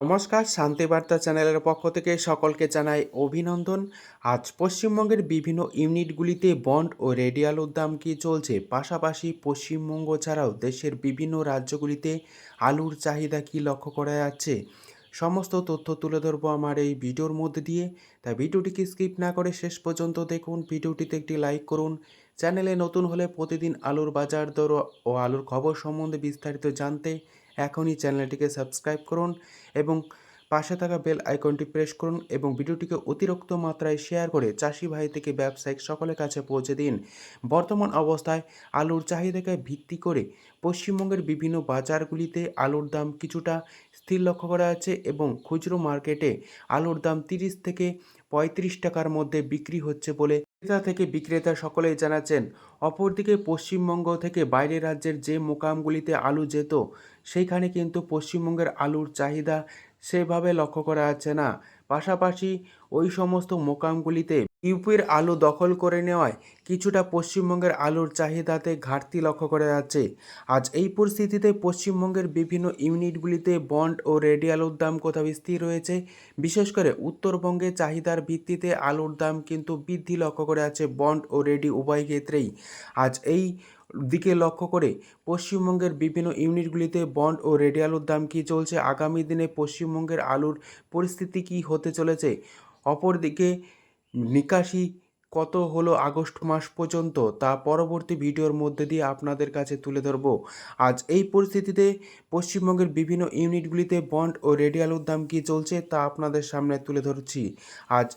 নমস্কার শান্তিবার্তা চ্যানেলের পক্ষ থেকে সকলকে জানাই অভিনন্দন। আজ পশ্চিমবঙ্গের বিভিন্ন ইউনিটগুলিতে বন্ড ও রেডি আলুর দাম কী চলছে? পাশাপাশি পশ্চিমবঙ্গ ছাড়াও দেশের বিভিন্ন রাজ্যগুলিতে আলুর চাহিদা কী লক্ষ্য করা যাচ্ছে? সমস্ত তথ্য তুলে ধরবো আমার এই ভিডিওর মধ্যে দিয়ে। তাই ভিডিওটিকে স্কিপ না করে শেষ পর্যন্ত দেখুন। ভিডিওটিতে একটি লাইক করুন। চ্যানেলে নতুন হলে প্রতিদিন আলুর বাজার দর ও আলুর খবর সম্বন্ধে বিস্তারিত জানতে এখনই চ্যানেলটিকে সাবস্ক্রাইব করুন এবং পাশে থাকা বেল আইকনটি প্রেস করুন এবং ভিডিওটিকে অতিরিক্ত মাত্রায় শেয়ার করে চাষি ভাই থেকে ব্যবসায়িক সকলের কাছে পৌঁছে দিন। বর্তমান অবস্থায় আলুর চাহিদাকে ভিত্তি করে পশ্চিমবঙ্গের বিভিন্ন বাজারগুলিতে আলুর দাম কিছুটা স্থির লক্ষ্য করা যাচ্ছে এবং খুচরো মার্কেটে আলুর দাম তিরিশ থেকে পঁয়ত্রিশ টাকার মধ্যে বিক্রি হচ্ছে বলে ক্রেতা থেকে বিক্রেতা সকলেই জানাচ্ছেন, অপরদিকে পশ্চিমবঙ্গ থেকে বাইরের রাজ্যের যে মোকামগুলিতে আলু যেত, সেইখানে কিন্তু পশ্চিমবঙ্গের আলুর চাহিদা সেভাবে লক্ষ্য করা যাচ্ছে না। পাশাপাশি ওই সমস্ত মোকামগুলিতে ইউপির আলু দখল করে নেওয়ায় কিছুটা পশ্চিমবঙ্গের আলুর চাহিদাতে ঘাটতি লক্ষ্য করা যাচ্ছে। আজ এই পরিস্থিতিতে পশ্চিমবঙ্গের বিভিন্ন ইউনিটগুলিতে বন্ড ও রেডি আলুর দাম কোথাও স্থির রয়েছে। বিশেষ করে উত্তরবঙ্গে চাহিদার ভিত্তিতে আলুর দাম কিন্তু বৃদ্ধি লক্ষ্য করে আছে বন্ড ও রেডি উভয় ক্ষেত্রেই। আজ এই দিকে লক্ষ্য করে পশ্চিমবঙ্গের বিভিন্ন ইউনিটগুলিতে বন্ড ও রেডি আলুর দাম কী চলছে? আগামী দিনে পশ্চিমবঙ্গের আলুর পরিস্থিতি কী হতে চলেছে? অপরদিকে নিকাশি কত হলো আগস্ট মাস পর্যন্ত? তা পরবর্তী ভিডিওর মধ্যে দিয়ে আপনাদের কাছে তুলে ধরবো। আজ এই পরিস্থিতিতে পশ্চিমবঙ্গের বিভিন্ন ইউনিটগুলিতে বন্ড ও রেডি আলুর দাম কী চলছে তা আপনাদের সামনে তুলে ধরছি। আজ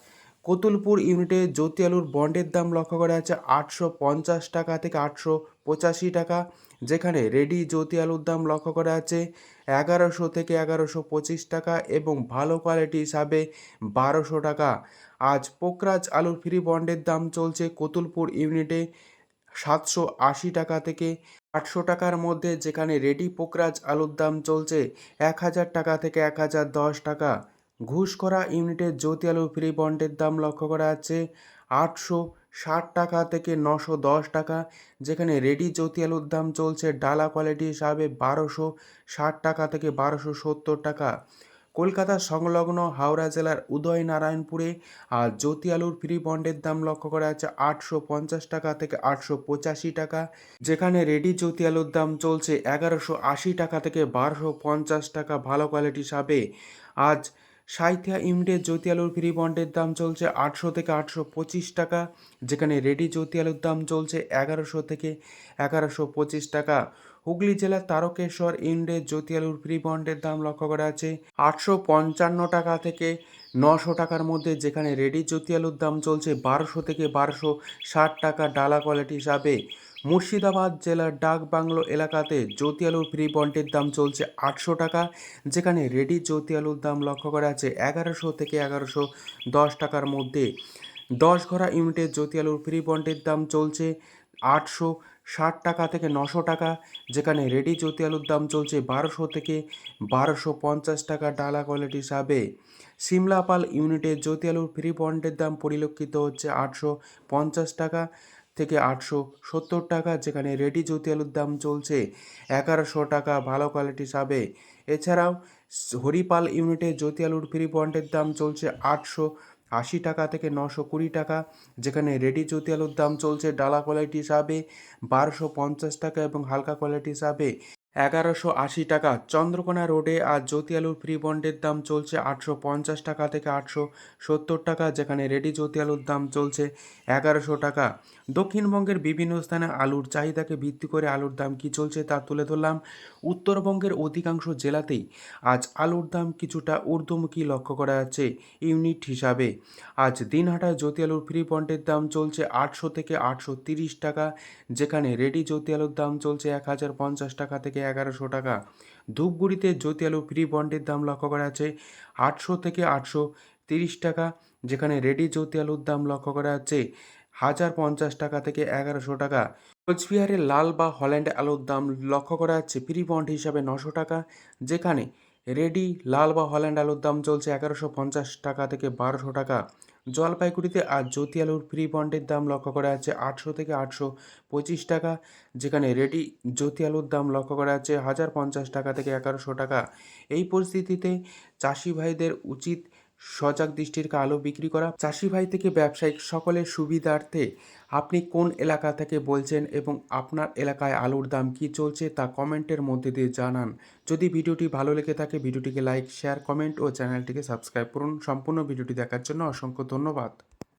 কতুলপুর ইউনিটে জ্যোতি আলুর বন্ডের দাম লক্ষ্য করা যাচ্ছে আটশো পঞ্চাশ টাকা থেকে আটশো পঁচাশি টাকা, যেখানে রেডি জ্যোতি আলুর দাম লক্ষ্য করা যাচ্ছে এগারোশো থেকে এগারোশো পঁচিশ টাকা এবং ভালো কোয়ালিটি হিসাবে বারোশো টাকা। আজ পোকরাজ আলুর ফ্রি বন্ডের দাম চলছে কতুলপুর ইউনিটে সাতশো আশি টাকা থেকে আটশো টাকার মধ্যে, যেখানে রেডি পোকরাজ আলুর দাম চলছে এক হাজার টাকা থেকে এক হাজার দশ টাকা। ঘুষ করা ইউনিটের জ্যোতি আলু ফ্রি বন্ডের দাম লক্ষ্য করা যাচ্ছে আটশো ষাট টাকা থেকে নশো দশ টাকা, যেখানে রেডি জ্যোতি আলুর দাম চলছে ডালা কোয়ালিটি হিসাবে বারোশো ষাট টাকা থেকে বারোশো সত্তর টাকা। কলকাতা সংলগ্ন হাওড়া জেলার উদয়নারায়ণপুরে আর জ্যোতি আলুর ফ্রি বন্ডের দাম লক্ষ্য করা যাচ্ছে আটশো পঞ্চাশ টাকা থেকে আটশো পঁচাশি টাকা, যেখানে রেডি জ্যোতি আলুর দাম চলছে এগারোশো আশি টাকা থেকে বারোশো পঞ্চাশ টাকা ভালো কোয়ালিটি হিসাবে। আজ সাইথিয়া ইউনিটের জ্যোতি আলুর ফ্রি বন্ডের দাম চলছে আটশো থেকে আটশো পঁচিশ টাকা, যেখানে রেডি জ্যোতি আলুর দাম চলছে এগারোশো থেকে এগারোশো পঁচিশ টাকা। হুগলি জেলার তারকেশ্বর ইউনিটের জ্যোতি আলুর ফ্রি বন্ডের দাম লক্ষ্য করা আছে আটশো পঞ্চান্ন টাকা থেকে নশো টাকার মধ্যে, যেখানে রেডি জ্যোতি আলুর দাম চলছে বারোশো থেকে বারোশো ষাট টাকা ডালা কোয়ালিটি হিসাবে। মুর্শিদাবাদ জেলার ডাক বাংলো এলাকাতে জ্যোতি আলুর ফ্রি বন্ডের দাম চলছে আটশো টাকা, যেখানে রেডি জ্যোতি আলুর দাম লক্ষ্য করা আছে এগারোশো থেকে এগারোশো দশ টাকার মধ্যে। দশ ঘোড়া ইউনিটের জ্যোতি আলুর ফ্রি বন্ডের দাম চলছে আটশো ষাট টাকা থেকে নশো টাকা, যেখানে রেডি জ্যোতি আলুর দাম চলছে বারোশো থেকে বারোশো পঞ্চাশ টাকা ডালা কোয়ালিটি হিসাবে সিমলাপাল ইউনিটের জ্যোতি আলুর ফ্রি বন্ডের দাম পরিলক্ষিত হচ্ছে আটশো পঞ্চাশ টাকা থেকে আটশো সত্তর টাকা, যেখানে রেডি জ্যোতি আলুর দাম চলছে এগারোশো টাকা, ভালো কোয়ালিটি সাবে। এছাড়াও হরিপাল ইউনিটে জ্যোতি আলুর ফ্রি বন্ডের দাম চলছে আটশো আশি টাকা থেকে নশো কুড়ি টাকা, যেখানে রেডি জ্যোতি আলুর দাম চলছে ডালা কোয়ালিটি হিসাবে বারোশো পঞ্চাশ টাকা এবং হালকা কোয়ালিটি হিসাবে এগারোশো আশি টাকা। চন্দ্রকোনা রোডে আর জ্যোতি আলুর ফ্রি বন্ডের দাম চলছে আটশো পঞ্চাশ টাকা থেকে আটশো সত্তর টাকা, যেখানে রেডি জ্যোতি আলুর দাম চলছে এগারোশো টাকা। দক্ষিণবঙ্গের বিভিন্ন স্থানে আলুর চাহিদাকে ভিত্তি করে আলুর দাম কী চলছে তা তুলে ধরলাম। উত্তরবঙ্গের অধিকাংশ জেলাতেই আজ আলুর দাম কিছুটা ঊর্ধ্বমুখী লক্ষ্য করা যাচ্ছে ইউনিট হিসাবে। আজ দিনহাটায় জ্যোতি আলুর ফ্রি বন্ডের দাম চলছে আটশো থেকে আটশো তিরিশ টাকা, যেখানে রেডি জ্যোতি আলুর দাম চলছে এক হাজার পঞ্চাশ টাকা থেকে এগারোশো টাকা। ধূপগুড়িতে জ্যোতি আলু ফ্রি বন্ডের দাম লক্ষ্য করা আছে আটশো থেকে আটশো তিরিশ টাকা, যেখানে রেডি জ্যোতি আলুর দাম লক্ষ্য করা যাচ্ছে হাজার পঞ্চাশ টাকা থেকে এগারোশো টাকা। কোচবিহারে লাল বা হল্যান্ড আলুর দাম লক্ষ্য করা যাচ্ছে প্রি বন্ড হিসাবে নশো টাকা, যেখানে রেডি, লাল বা হল্যান্ড আলুর দাম চলছে এগারোশো পঞ্চাশ টাকা থেকে বারোশো টাকা। জলপাইগুড়িতে আজ জ্যোতি আলুর ফ্রি বন্ডের দাম লক্ষ্য করা যাচ্ছে আটশো থেকে আটশো পঁচিশ টাকা, যেখানে রেডি জ্যোতি আলুর দাম লক্ষ্য করা যাচ্ছে হাজার পঞ্চাশ টাকা থেকে এগারোশো টাকা। এই পরিস্থিতিতে চাষি ভাইদের উচিত সজাগ দৃষ্টির আলো বিক্রি করা। চাষি ভাই থেকে ব্যবসায়িক সকলের সুবিধার্থে আপনি কোন এলাকা থেকে বলছেন এবং আপনার এলাকায় আলুর দাম কি চলছে তা কমেন্টের মধ্যে দিয়ে জানান। যদি ভিডিওটি ভালো লেগে থাকে, ভিডিওটিকে লাইক, শেয়ার, কমেন্ট ও চ্যানেলটিকে সাবস্ক্রাইব করুন। সম্পূর্ণ ভিডিওটি দেখার জন্য অসংখ্য ধন্যবাদ।